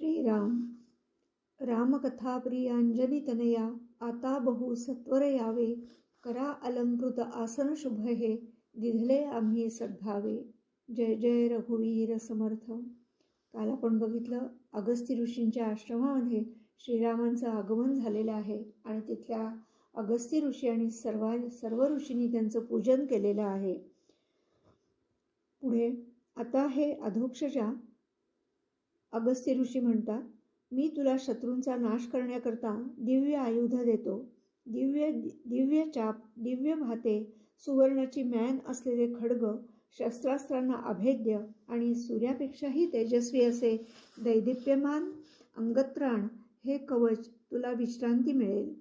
श्रीराम। रामकथा प्रियांजली आता बहु सत्वर यावे। करा अलंकृत आसन शुभ हे दिधले आम्ही सद्भावे। जय जय रघुवीर समर्थ। काल आपण बघितलं अगस्ती ऋषींच्या आश्रमामध्ये श्रीरामांचं आगमन झालेलं आहे आणि तिथल्या अगस्ती ऋषी आणि सर्व सर्व ऋषींनी त्यांचं पूजन केलेलं आहे. पुढे आता हे अधोक्षजा अगस्त्य ऋषी म्हणतात मी तुला शत्रूंचा नाश करण्याकरता दिव्य आयुध देतो. दिव्य दिव्य चाप दिव्य भाते सुवर्णाची मॅन असलेले खड्ग शस्त्रास्त्रांना अभेद्य आणि सूर्यापेक्षाही तेजस्वी असे दैदिप्यमान अंगत्राण हे कवच तुला विश्रांती मिळेल.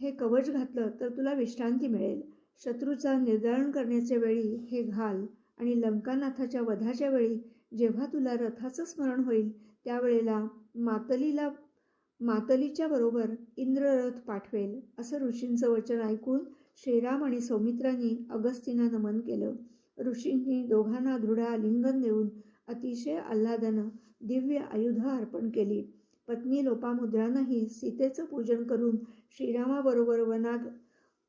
हे कवच घातलं तर तुला विश्रांती मिळेल. शत्रूचा निर्धारण करण्याच्या वेळी हे घाल आणि लंकानाथाच्या वधाच्या वेळी जेव्हा तुला रथाचं स्मरण होईल त्यावेळेला मातलीला मातलीच्या बरोबर इंद्ररथ पाठवेल असं ऋषींचं वचन ऐकून श्रीराम आणि सौमित्रांनी अगस्तीना नमन केलं. ऋषींनी दोघांना दृढ आलिंगन देऊन अतिशय आल्हादानं दिव्य आयुध अर्पण केली. पत्नी लोपामुद्रानंही सीतेचं पूजन करून श्रीरामाबरोबर वनाग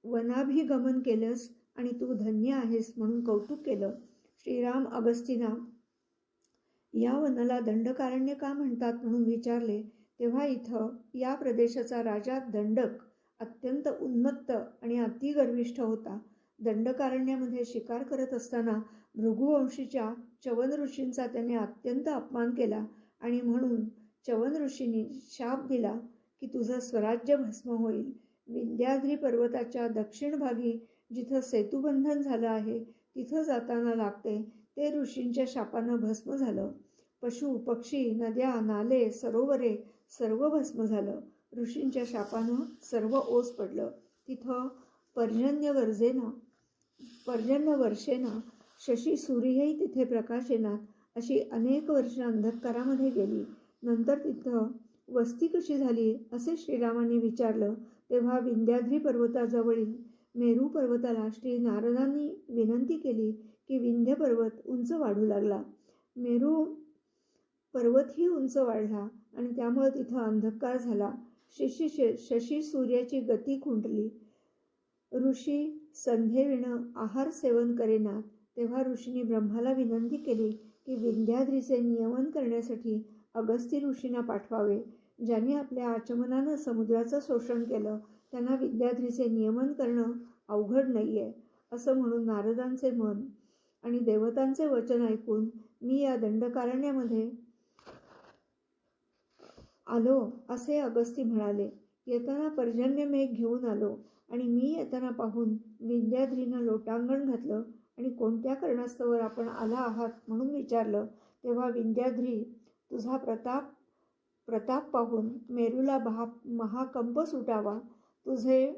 वनाभिगमन केलंस आणि तू धन्य आहेस म्हणून कौतुक केलं. श्रीराम अगस्तीना या वनाला दंडकारण्य का म्हणतात म्हणून विचारले तेव्हा इथं या प्रदेशाचा राजा दंडक अत्यंत उन्मत्त आणि अतिगर्विष्ठ होता. दंडकारण्यामध्ये शिकार करत असताना भृगुवंशीच्या चवन ऋषींचा त्याने अत्यंत अपमान केला आणि म्हणून चवन ऋषींनी शाप दिला की तुझं स्वराज्य भस्म होईल. विंध्याद्री पर्वताच्या दक्षिण भागी जिथं सेतुबंधन झालं आहे तिथं जाताना लागते ते ऋषींच्या शापानं भस्म झालं. पशु पक्षी नद्या नाले सरोवरे सर्व भस्म झालं. ऋषींच्या शापानं सर्व ओस पडलं. तिथं पर्जन्य वर्जेनं पर्जन्य वर्षेनं शशी सूर्यही तिथे प्रकाश येणार अशी अनेक वर्ष अंधकारामध्ये गेली. नंतर तिथं वस्ती कशी झाली असे श्रीरामांनी विचारलं. तेव्हा विंध्याद्री पर्वताजवळील मेरू पर्वताला श्री नारदांनी विनंती केली की विंध्य पर्वत उंच वाढू लागला. मेरू पर्वतही उंच वाढला आणि त्यामुळे तिथं अंधकार झाला. शशी शशी सूर्याची गती खुंटली. ऋषी संध्येविणं आहार सेवन करेना तेव्हा ऋषींनी ब्रह्माला विनंती केली की विंध्याद्रीचे नियमन करण्यासाठी अगस्ती ऋषींना पाठवावे. ज्यांनी आपल्या आचमनानं समुद्राचं शोषण केलं त्यांना विद्याद्रीचे नियमन करणं अवघड नाही आहे असं म्हणून नारदांचे मन आणि देवतांचे वचन ऐकून मी या दंडकारण्यामध्ये आलो असे अगस्ती म्हणाले. येताना पर्जन्य मेघ घेऊन आलो आणि मी येताना पाहून विद्याद्रीनं लोटांगण घातलं आणि कोणत्या कारणास्तवर आपण आला आहात म्हणून विचारलं तेव्हा विंध्याध्री तुझा प्रताप प्रताप पाहून मेरूला भा महाकंप सुटावा. तुझे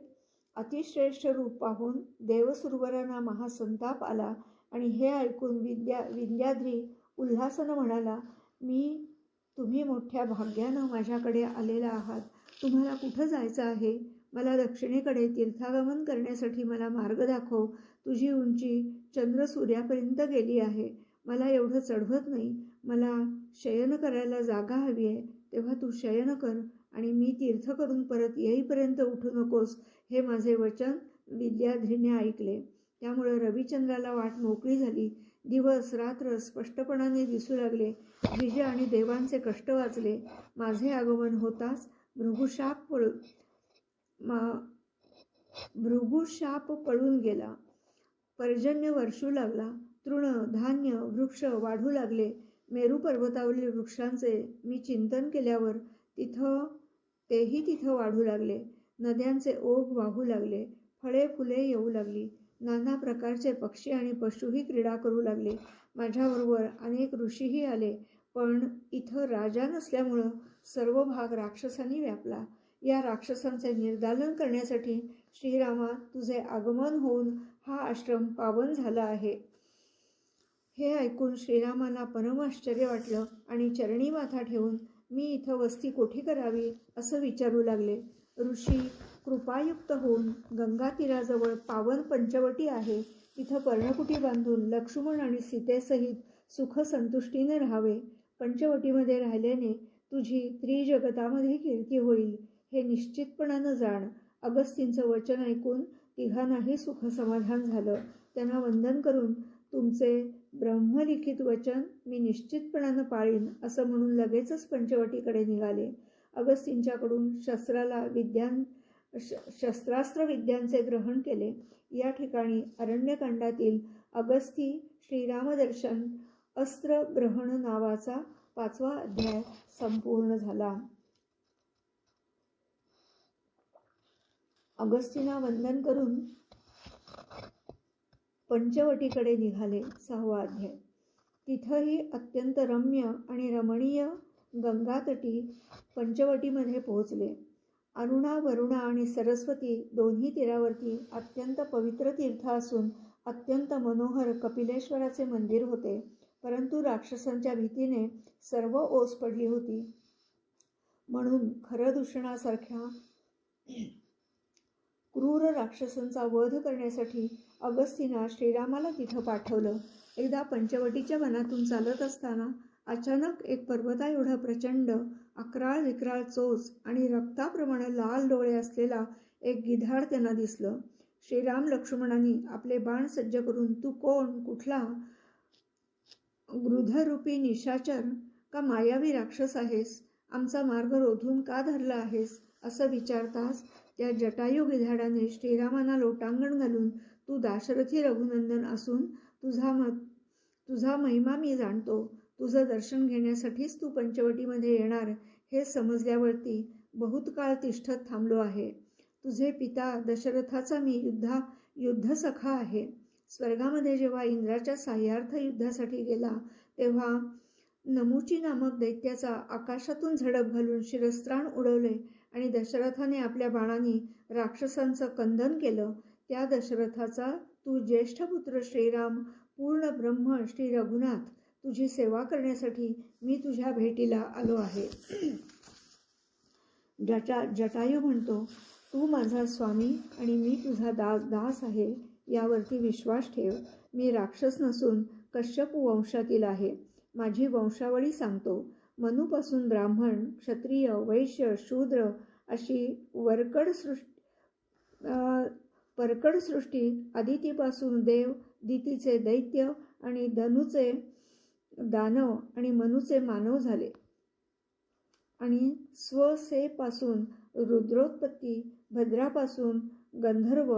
अतिश्रेष्ठ रूप पाहून देवसुरवरांना महासंताप आला. आणि हे ऐकून विद्या विंध्याद्री उल्हासनं म्हणाला मी तुम्ही मोठ्या भाग्यानं माझ्याकडे आलेला आहात. तुम्हाला कुठं जायचं आहे? मला दक्षिणेकडे तीर्थागमन करण्यासाठी मला मार्ग दाखव. तुझी उंची चंद्र सूर्यापर्यंत गेली आहे. मला एवढं चढवत नाही. मला शयन करायला जागा हवी आहे. तेव्हा तू शयन कर आणि मी तीर्थ करून परत येईपर्यंत उठू नकोस. हे माझे वचन विद्याध्रीने ऐकले. त्यामुळे रविचंद्राला वाट मोकळी झाली. दिवस रात्र स्पष्टपणाने दिसू लागले. विजय आणि देवांचे कष्ट वाचले. माझे आगमन होताच भृगुशाप पळू मा भृगुशाप पळून गेला. पर्जन्य वर्षू लागला. तृण धान्य वृक्ष वाढू लागले. मेरू पर्वतावरील वृक्षांचे मी चिंतन केल्यावर तिथं तेही तिथं वाढू लागले. नद्यांचे ओघ वाहू लागले. फळे फुले येऊ लागली. नाना प्रकारचे पक्षी आणि पशुही क्रीडा करू लागले. माझ्याबरोबर अनेक ऋषीही आले पण इथं राजा नसल्यामुळं सर्व भाग राक्षसांनी व्यापला. या राक्षसांचे निर्दालन करण्यासाठी श्रीरामा तुझे आगमन होऊन हा आश्रम पावन झाला आहे. हे ऐकून श्रीरामांना परम आश्चर्य वाटलं आणि चरणी माथा ठेवून मी इथं वस्ती कोठी करावी? असं विचारू लागले. ऋषी कृपायुक्त होऊन गंगा तीराजवळ पावन पंचवटी आहे. तिथं पर्णकुटी बांधून लक्ष्मण आणि सीतेसहित सुख संतुष्टीने राहावे. पंचवटीमध्ये राहिल्याने तुझी त्रिजगतामध्ये कीर्ती होईल हे निश्चितपणानं जाण. अगस्तींचं वचन ऐकून तिघांनाही सुखसमाधान झालं. त्यांना वंदन करून तुमचे ब्रह्मलिखित वचन मी निश्चितपणानं पाळीन असं म्हणून लगेचच पंचवटीकडे निघाले. अगस्तींच्याकडून शस्त्राला विद्यान श शस्त्रास्त्र विद्यांचे ग्रहण केले. या ठिकाणी अरण्यकांडातील अगस्ती श्रीरामदर्शन अस्त्र ग्रहण नावाचा पाचवा अध्याय संपूर्ण झाला. अगस्तीना वंदन करून पंचवटीकडे निघाले सहावा अध्याय. तिथंही अत्यंत रम्य आणि रमणीय गंगातटी पंचवटीमध्ये पोहोचले. अरुणा वरुणा आणि सरस्वती दोन्ही तीरावरती अत्यंत पवित्र तीर्थ असून अत्यंत मनोहर कपिलेश्वराचे मंदिर होते. परंतु राक्षसांच्या भीतीने सर्व ओस पडली होती. म्हणून खरदूषणासारख्या क्रूर राक्षसांचा वध करण्यासाठी अगस्तीना श्रीरामाला तिथं पाठवलं. एकदा पंचवटीच्या वनातून चालत असताना अचानक एक पर्वता एवढा प्रचंड अकराळ विक्राळ चोच आणि रक्ताप्रमाणे लाल डोळे असलेला एक गिधाड त्यांना दिसलं. श्रीराम लक्ष्मणांनी आपले बाण सज्ज करून तू कोण? कुठला? गृधरूपी निशाचर का मायावी राक्षस आहेस? आमचा मार्ग रोधून का धरला आहेस? असं विचारताच त्या जटायू गिधाडाने श्रीरामांना लोटांगण घालून तू दाशरथी रघुनंदन असून तुझा मत तुझा महिमा मी जाणतो. तुझं दर्शन घेण्यासाठीच तू पंचवटीमध्ये येणार हे समजल्यावरती बहुत काळ तिष्ठत थांबलो आहे. तुझे पिता दशरथाचा मी युद्धा युद्धसखा आहे. स्वर्गामध्ये जेव्हा इंद्राच्या साह्यार्थ युद्धासाठी गेला तेव्हा नमुची नामक दैत्याचा आकाशातून झडप घालून शिरस्त्राण उडवले आणि दशरथाने आपल्या बाणांनी राक्षसांचं कंदन केलं. त्या दशरथाचा तू ज्येष्ठ पुत्र श्रीराम पूर्ण ब्रह्म श्री रघुनाथ तुझी सेवा करण्यासाठी मी तुझ्या भेटीला आलो आहे. जटा जटायू म्हणतो तू माझा स्वामी आणि मी तुझा दास दास आहे. यावरती विश्वास ठेव. मी राक्षस नसून कश्यप वंशातील आहे. माझी वंशावळी सांगतो. मनूपासून ब्राह्मण क्षत्रिय वैश्य शूद्र अशी वरकड सृष्टी परकड सृष्टी आदितीपासून देव दितीचे दैत्य आणि धनुचे दानव आणि मनुचे मानव झाले. आणि स्वसेपासून रुद्रोत्पत्ती भद्रापासून गंधर्व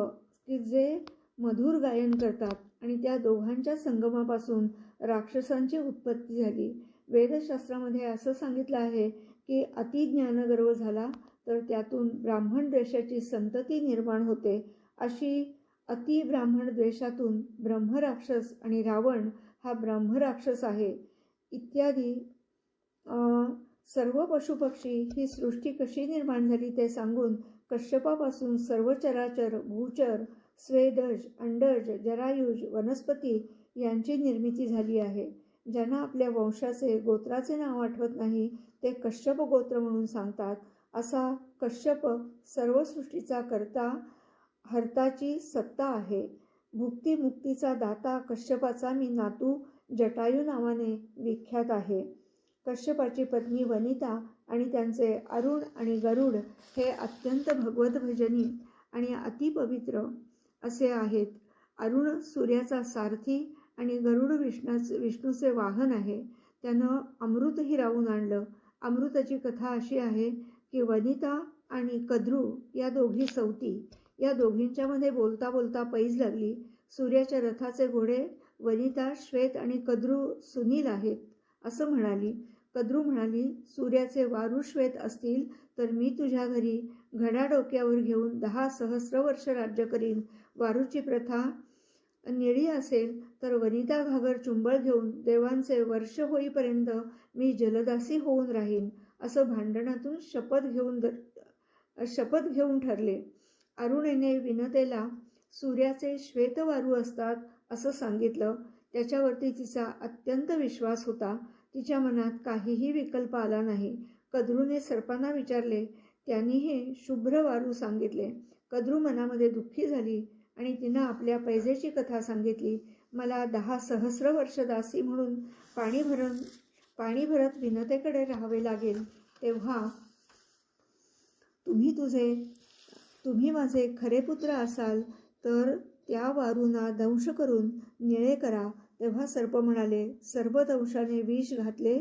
की जे मधुर गायन करतात आणि त्या दोघांच्या संगमापासून राक्षसांची उत्पत्ती झाली. वेदशास्त्रामध्ये असं सांगितलं आहे की अतिज्ञानगर्व झाला तर त्यातून ब्राह्मण द्वेषाची संतती निर्माण होते अशी अतिब्राह्मण द्वेषातून ब्रह्मराक्षस आणि रावण हा ब्रह्मराक्षस आहे. इत्यादी सर्व पशुपक्षी ही सृष्टी कशी निर्माण झाली ते सांगून कश्यपापासून सर्व चराचर भूचर स्वेदज अंडज जरायुज वनस्पती यांची निर्मिती झाली आहे. ज्यांना आपल्या वंशाचे गोत्राचे नाव आठवत नाही ते कश्यप गोत्र म्हणून सांगतात. असा कश्यप सर्व सृष्टीचा करता हर्ताची सत्ता आहे. भुक्ती मुक्तीचा दाता कश्यपाचा मी नातू जटायू नावाने विख्यात आहे. कश्यपाची पत्नी वनिता आणि त्यांचे अरुण आणि गरुड हे अत्यंत भगवतभजनी आणि अतिपवित्र असे आहेत. अरुण सूर्याचा सारथी आणि गरुड विष्णाच विष्णूचे वाहन आहे. त्यानं अमृत हिरावून आणलं. अमृताची कथा अशी आहे की वनिता आणि कद्रू या दोघी सवती या दोघींच्यामध्ये बोलता बोलता पैज लागली. सूर्याच्या रथाचे घोडे वनिता श्वेत आणि कद्रू सुनील आहेत असं म्हणाली. कद्रू म्हणाली सूर्याचे वारू श्वेत असतील तर मी तुझ्या घरी घडा डोक्यावर घेऊन दहा सहस्र वर्ष राज्य करीन. वारूची प्रथा निळी असेल तर वनिता घागर चुंबळ घेऊन देवांचे वर्ष होईपर्यंत मी जलदासी होऊन राहीन असं भांडणातून शपथ घेऊन शपथ घेऊन ठरले. अरुणेने विनतेला सूर्याचे श्वेतवारू असतात असं सांगितलं. त्याच्यावरती तिचा अत्यंत विश्वास होता. तिच्या मनात काहीही विकल्प आला नाही. कद्रूने सर्पांना विचारले. त्यांनीही शुभ्र वारू सांगितले. कद्रू मनामध्ये दुःखी झाली आणि तिनं आपल्या पैजेची कथा सांगितली. मला दहा सहस्र वर्ष दासी म्हणून पाणी भरून पाणी भरत विनतेकडे राहावे लागेल. तेव्हा तुम्ही तुझे तुम्ही माझे खरे पुत्र असाल तर त्या वारूना दंश करून निळे करा. तेव्हा सर्प म्हणाले सर्व दंशाने विष घातले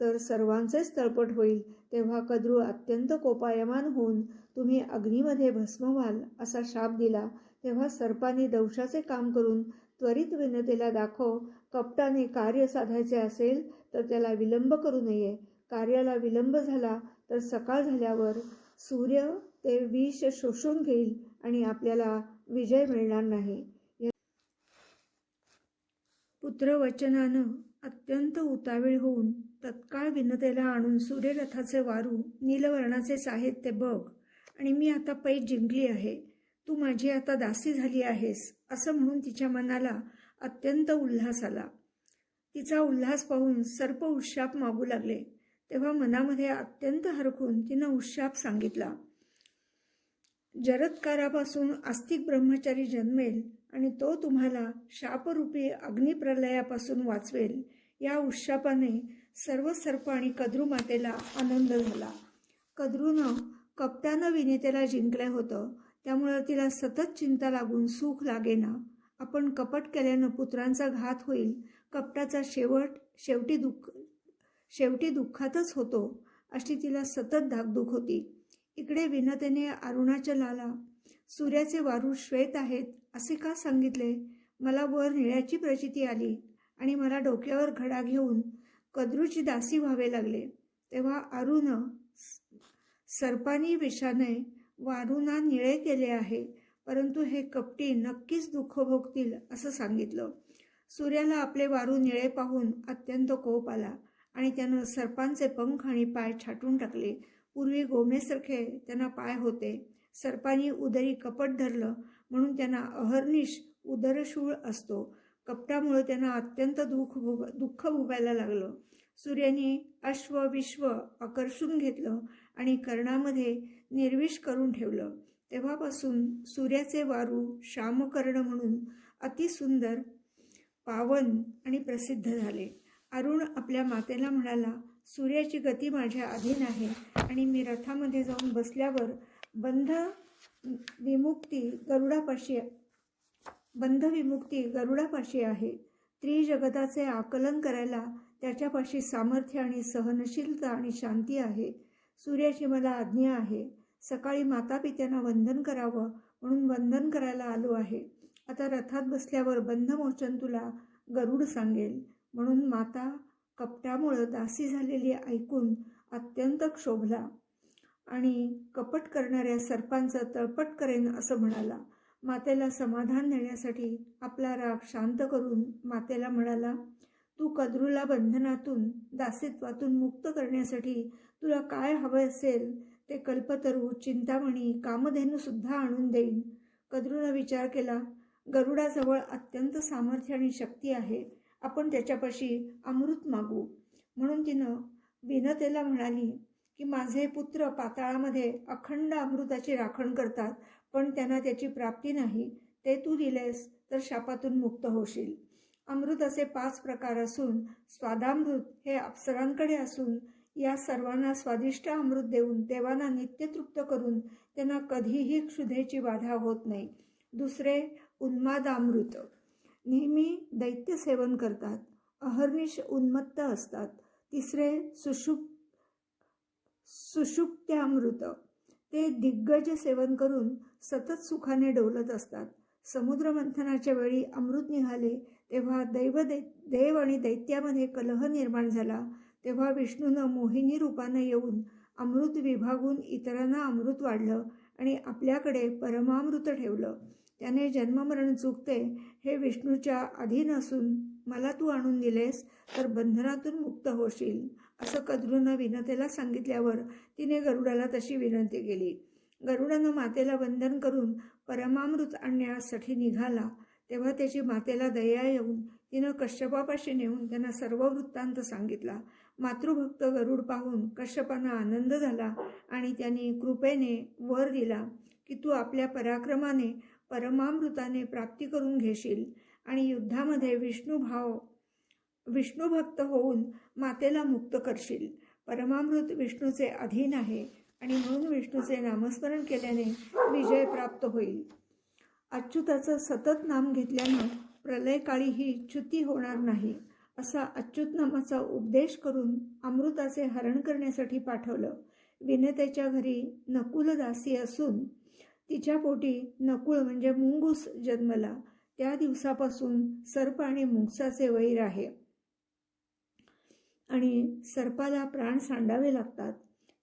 तर सर्वांचेच तळपट होईल. तेव्हा कद्रू अत्यंत कोपायमान होऊन तुम्ही अग्नीमध्ये भस्म व्हाल असा शाप दिला. तेव्हा सर्पाने दंशाचे काम करून त्वरित विनतेला दाखव. कपटाने कार्य साधायचे असेल तर त्याला विलंब करू नये. कार्याला विलंब झाला तर सकाळ झाल्यावर सूर्य ते विष शोषून घेईल आणि आपल्याला विजय मिळणार नाही. पुत्रवचनानं अत्यंत उतावीळ होऊन तत्काळ विनतेला आणून सूर्यरथाचे वारू नीलवर्णाचे साहित्य बघ आणि मी आता पै जिंकली आहे. तू माझी आता दासी झाली आहेस असं म्हणून तिच्या मनाला अत्यंत उल्हास आला. तिचा उल्हास पाहून सर्प उशाप मागू लागले. तेव्हा मनामध्ये अत्यंत हरखून तिनं उशाप सांगितला. जरत्कारापासून आस्तिक ब्रह्मचारी जन्मेल आणि तो तुम्हाला शापरूपी अग्निप्रलयापासून वाचवेल. या उशापाने सर्व सर्प आणि कद्रू मातेला आनंद झाला. कद्रूनं कपटानं विनेतेला जिंकलं होतं. त्यामुळं तिला सतत चिंता लागून सुख लागेना. आपण कपट केल्यानं पुत्रांचा घात होईल. कपटाचा शेवट शेवटी दुःख शेवटी दुःखातच होतो अशी तिला सतत धाकधूक होती. इकडे विनतेने अरुणाचलाला सूर्याचे वारू श्वेत आहेत असे का सांगितले? मला वर निळ्याची प्रचिती आली आणि मला डोक्यावर घडा घेऊन कद्रूची दासी व्हावे लागले. तेव्हा अरुण सर्पानी विषाने वारूंना निळे केले आहे परंतु हे कपटी नक्कीच दुःख भोगतील असं सांगितलं. सूर्याला आपले वारू निळे पाहून अत्यंत कोप आला आणि त्यानं सर्पांचे पंख आणि पाय छाटून टाकले. पूर्वी गोमेसारखे त्यांना पाय होते. सर्पानी उदरी कपट धरलं म्हणून त्यांना अहर्निश उदरशूळ असतो. कपटामुळे त्यांना अत्यंत दुःख भोग दुःख भोगायला लागलं. सूर्याने अश्व विश्व आकर्षून घेतलं आणि कर्णामध्ये निर्विष करून ठेवलं. तेव्हापासून सूर्याचे वारू श्यामकर्ण म्हणून अतिसुंदर पावन आणि प्रसिद्ध झाले. अरुण आपल्या मातेला म्हणाला सूर्याची गती माझ्या अधीन आहे आणि मी रथामध्ये जाऊन बसल्यावर बंध विमुक्ती गरुडापाशी बंध विमुक्ती गरुडापाशी आहे. त्रिजगताचे आकलन करायला त्याच्यापाशी सामर्थ्य आणि सहनशीलता आणि शांती आहे. सूर्याची मला आज्ञा आहे. सकाळी माता पित्यांना वंदन करावं म्हणून वंदन करायला आलो आहे. आता रथात बसल्यावर बंधमोचन तुला गरुड सांगेल. म्हणून माता कपटामुळं दासी झालेली ऐकून अत्यंत क्षोभला आणि कपट करणाऱ्या सर्पांचं तळपट करेन असं म्हणाला. मातेला समाधान देण्यासाठी आपला राग शांत करून मातेला म्हणाला तू कद्रूला बंधनातून दासित्वातून मुक्त करण्यासाठी तुला काय हवं असेल ते कल्पतरू चिंतामणी कामधेनूसुद्धा आणून देईन. कद्रूनं विचार केला गरुडाजवळ अत्यंत सामर्थ्य आणि शक्ती आहे. आपण त्याच्यापाशी अमृत मागू. म्हणून तिनं विनतेला म्हणाली की माझे पुत्र पाताळामध्ये अखंड अमृताची राखण करतात पण त्यांना त्याची प्राप्ती नाही. ते तू दिलेस तर शापातून मुक्त होशील. अमृत असे पाच प्रकार असून स्वादामृत हे अप्सरांकडे असून या सर्वांना स्वादिष्ट अमृत देऊन देवांना नित्यतृप्त करून त्यांना कधीही क्षुधेची बाधा होत नाही. दुसरे उन्मादामृत. नेहमी दैत्य सेवन करतात अहर्निश उन्मत्त असतात. तिसरे सुषुप सुषुप्त्यामृत. ते दिग्गज सेवन करून सतत सुखाने डोलत असतात. समुद्र मंथनाच्या वेळी अमृत निघाले तेव्हा दैव दे देव आणि दैत्यामध्ये कलह निर्माण झाला. तेव्हा विष्णूनं मोहिनी रूपानं येऊन अमृत विभागून इतरांना अमृत वाढलं आणि आपल्याकडे परमामृत ठेवलं. त्याने जन्ममरण चुकते हे विष्णूच्या अधीन असून मला तू आणून दिलेस तर बंधनातून मुक्त होशील असं कद्रूनं विनतेला सांगितल्यावर तिने गरुडाला तशी विनंती केली. गरुडानं मातेला वंदन करून परमामृत आणण्यासाठी निघाला. तेव्हा त्याची मातेला दया येऊन तिनं कश्यपापाशी नेऊन त्यांना सर्व वृत्तांत सांगितला. मातृभक्त गरुड पाहून कश्यपांना आनंद झाला आणि त्यांनी कृपेने वर दिला की तू आपल्या पराक्रमाने परमामृताने प्राप्ती करून घेशील आणि युद्धामध्ये विष्णुभाव विष्णू भक्त होऊन मातेला मुक्त करशील. परमामृत विष्णूचे अधीन आहे आणि म्हणून विष्णूचे नामस्मरण केल्याने विजय प्राप्त होईल. अच्युताचं सतत नाम घेतल्यानं प्रलयकाळी ही च्युती होणार नाही असा अच्युत नामाचा उपदेश करून अमृताचे हरण करण्यासाठी पाठवलं. विनतेच्या घरी नकुलदासी असून तिच्या पोटी नकुळ म्हणजे मुंगूस जन्मला. त्या दिवसापासून सर्प आणि मुंगसाचे वैर आहे. आणि सर्पाला प्राण सांडावे लागतात.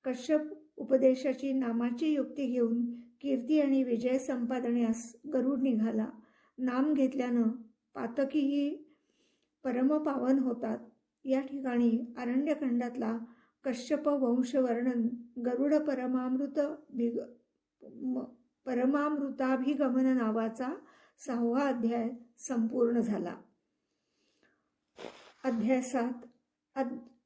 कश्यप उपदेशाची नामाची युक्ती घेऊन कीर्ती आणि विजय संपादण्यास गरुड निघाला. नाम घेतल्यानं पातकीही परमपावन होतात. या ठिकाणी अरण्यखंडातला कश्यप वंशवर्णन गरुड परमामृत भिग परमामृताभिगमन नावाचा सहावा अध्याय संपूर्ण झाला. अध्याय सात.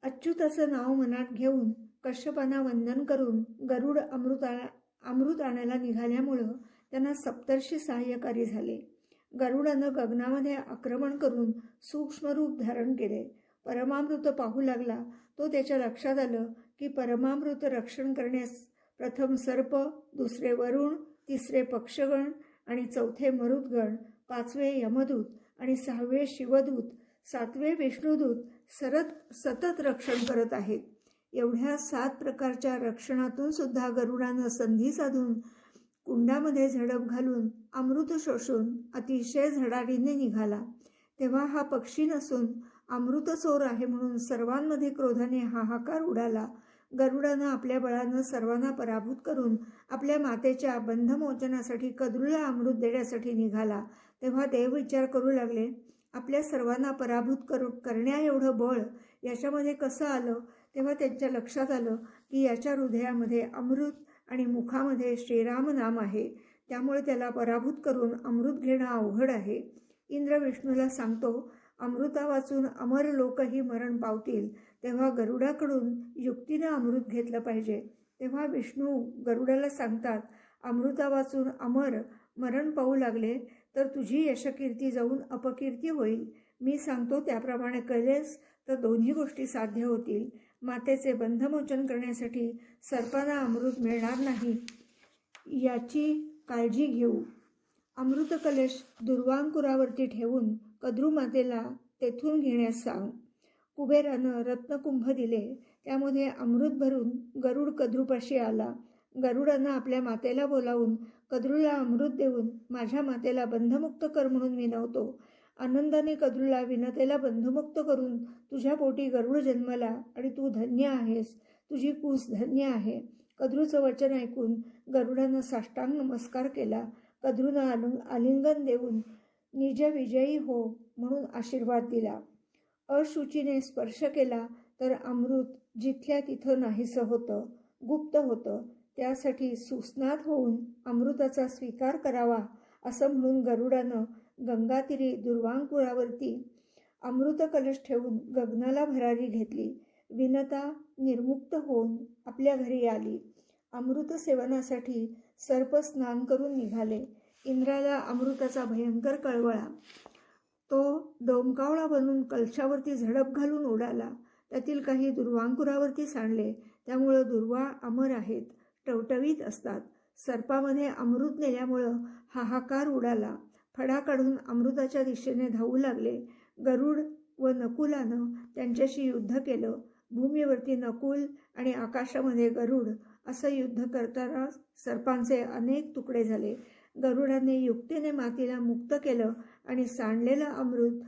अच्युताचं नाव मनात घेऊन कश्यपांना वंदन करून गरुड अमृता अमृत आणायला निघाल्यामुळं त्यांना सप्तर्षी सहाय्यकारी झाले. गरुडानं गगनामध्ये आक्रमण करून सूक्ष्म रूप धारण केले. परमामृत पाहू लागला. तो त्याच्या लक्षात आलं की परमामृत रक्षण करण्यास प्रथम सर्प दुसरे वरुण तिसरे पक्षगण आणि चौथे मरुदगण पाचवे यमदूत आणि सहावे शिवदूत सातवे विष्णुदूत सरत सतत रक्षण करत आहेत. एवढ्या सात प्रकारच्या रक्षणातून सुद्धा गरुडानं संधी साधून कुंडामध्ये झडप घालून अमृत शोषून अतिशय झडाडीने निघाला. तेव्हा हा पक्षी नसून अमृत चोर आहे म्हणून सर्वांमध्ये क्रोधाने हाहाकार उडाला. गरुडानं आपल्या बळानं सर्वांना पराभूत करून आपल्या मातेच्या बंधमोचनासाठी कद्रूला अमृत देण्यासाठी निघाला तेव्हा देव विचार करू लागले आपल्या सर्वांना पराभूत करू करण्या एवढं बळ याच्यामध्ये कसं आलं? तेव्हा त्यांच्या लक्षात आलं की याच्या हृदयामध्ये अमृत आणि मुखामध्ये श्रीराम नाम आहे. त्यामुळे त्याला पराभूत करून अमृत घेणं अवघड आहे. इंद्र विष्णूला सांगतो अमृता वाचून अमर लोकही मरण पावतील तेव्हा गरुडाकडून युक्तीनं अमृत घेतलं पाहिजे. तेव्हा विष्णू गरुडाला सांगतात अमृता वाचून अमर मरण पाहू लागले तर तुझी यशकीर्ती जाऊन अपकीर्ती होईल. मी सांगतो त्याप्रमाणे केलेस तर दोन्ही गोष्टी साध्य होतील. मातेचे बंधमोचन करण्यासाठी सर्पांना अमृत मिळणार नाही. याची काळजी घेऊ. अमृत कलेश दुर्वांकुरावरती ठेवून कद्रू मातेला तेथून घेण्यास सांग. कुबेरानं रत्नकुंभ दिले. त्यामध्ये अमृत भरून गरुड कद्रूपाशी आला. गरुडानं आपल्या मातेला बोलावून कद्रूला अमृत देऊन माझ्या मातेला बंधमुक्त कर म्हणून विनवतो. आनंदाने कद्रूला विनतेला बंधमुक्त करून तुझ्या पोटी गरुड जन्मला आणि तू धन्य आहेस. तुझी कूस धन्य आहे. कद्रूचं वचन ऐकून गरुडानं साष्टांग नमस्कार केला. कद्रूनं आलिंगन देऊन निज विजयी हो म्हणून आशीर्वाद दिला. अशुचीने स्पर्श केला तर अमृत जिथल्या तिथं नाहीसं होतं गुप्त होतं. त्यासाठी सुस्नात होऊन अमृताचा स्वीकार करावा असं म्हणून गरुडानं गंगातीरी दुर्वांकुळावरती अमृत कलश ठेवून गगनाला भरारी घेतली. विनता निर्मुक्त होऊन आपल्या घरी आली. अमृत सेवनासाठी सर्प स्नान करून निघाले. इंद्राला अमृताचा भयंकर कळवळा. तो डोमकावळा बनून कलशावरती झडप घालून उडाला त्यातील काही दुर्वांकुरावरती सांडले. त्यामुळं दुर्वा अमर आहेत टवटवीत असतात. सर्पामध्ये अमृत नेल्यामुळं हाहाकार उडाला. फडा काढून अमृताच्या दिशेने धावू लागले. गरुड व नकुलानं त्यांच्याशी युद्ध केलं. भूमीवरती नकुल आणि आकाशामध्ये गरुड असं युद्ध करताना सर्पांचे अनेक तुकडे झाले. गरुडाने युक्तीने मातीला मुक्त केलं आणि सांडलेलं अमृत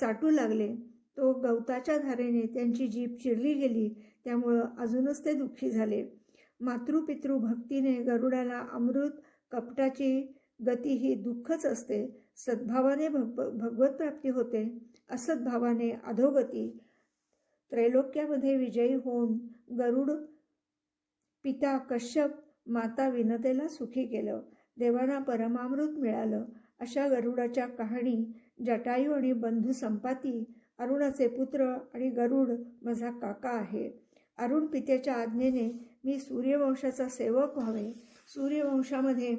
चाटू लागले. तो गवताच्या धारेने त्यांची जीभ चिरली गेली. त्यामुळं अजूनच ते दुःखी झाले. मातृपितृ भक्तीने गरुडाला अमृत कपटाची गती ही दुःखच असते. सद्भावाने भग भगवत प्राप्ती होते. असद्भावाने अधोगती. त्रैलोक्यामध्ये विजयी होऊन गरुड पिता कश्यप माता विनतेला सुखी केलं. देवांना परमामृत मिळालं अशा गरुडाच्या कहाणी जटायू आणि बंधू संपाती अरुणाचे पुत्र आणि गरुड माझा काका आहे. अरुण पित्याच्या आज्ञेने मी सूर्यवंशाचा सेवक व्हावे. सूर्यवंशामध्ये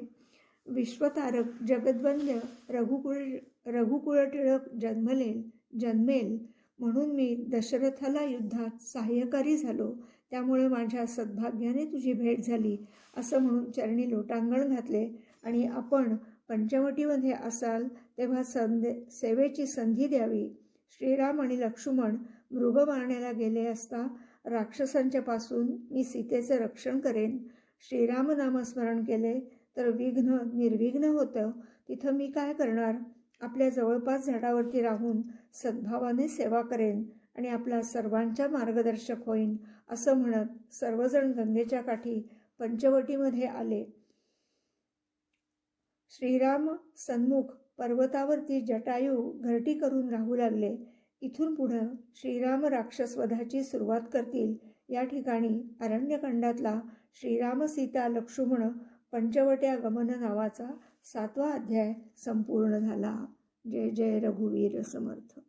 विश्वतारक जगद्वंद्य रघुकुळ रघुकुळ टिळक जन्मलेल जन्मेल म्हणून मी दशरथाला युद्धात सहाय्यकारी झालो. त्यामुळे माझ्या सद्भाग्याने तुझी भेट झाली असं म्हणून चरणी लोटांगण घातले. आणि आपण पंचवटीमध्ये असाल तेव्हा संधे सेवेची संधी द्यावी. श्रीराम आणि लक्ष्मण मृग मारण्याला गेले असता राक्षसांच्या पासून मी सीतेचे रक्षण करेन. श्रीराम नामस्मरण केले तर विघ्न निर्विघ्न होतं. तिथं मी काय करणार? आपल्या जवळपास झाडावरती राहून सद्भावाने सेवा करेन आणि आपला सर्वांच्या मार्गदर्शक होईन असं म्हणत सर्वजण गंगेच्या काठी पंचवटीमध्ये आले. श्रीराम सन्मुख पर्वतावरती जटायू घरटी करून राहू लागले. इथून पुढं श्रीराम राक्षसवधाची सुरुवात करतील. या ठिकाणी अरण्यखंडातला श्रीराम सीता लक्ष्मण पंचवट्या गमन नावाचा सातवा अध्याय संपूर्ण झाला. जय जय रघुवीर समर्थ.